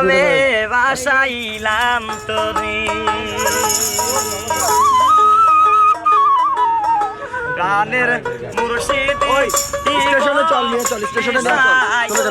আমি বাসাইলাম তরি। গানের মুর্শিদ স্টেশনে চল নিয়ে চল স্টেশনে চল। চলে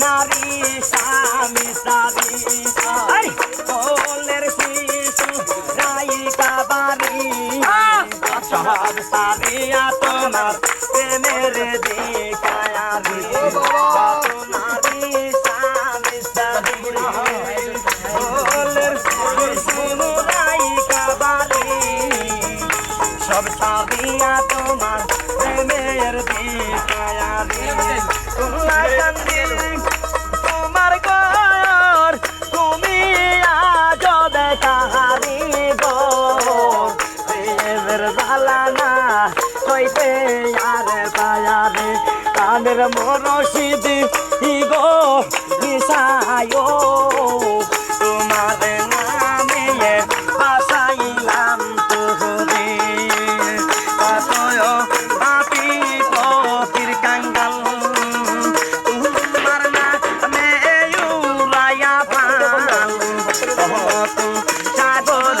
নারী স্বামী আই কোলের শিশু রাইকা বাড়ি সব সারিয়া তোমার প্রেমের দিকায়ারি কত নারী স্বামী বাড়ি সব সারিয়া তোমার প্রেমের কইতে আর পায়ারে কানের মরশিদি গো নিসায়ো তোমার নামে বাসাইলাম তোরে। কতয় পাপি কপির কাঙ্গাল, তোমার নামে উড়াইয়া পাল। কত সাগর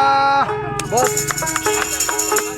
Bota.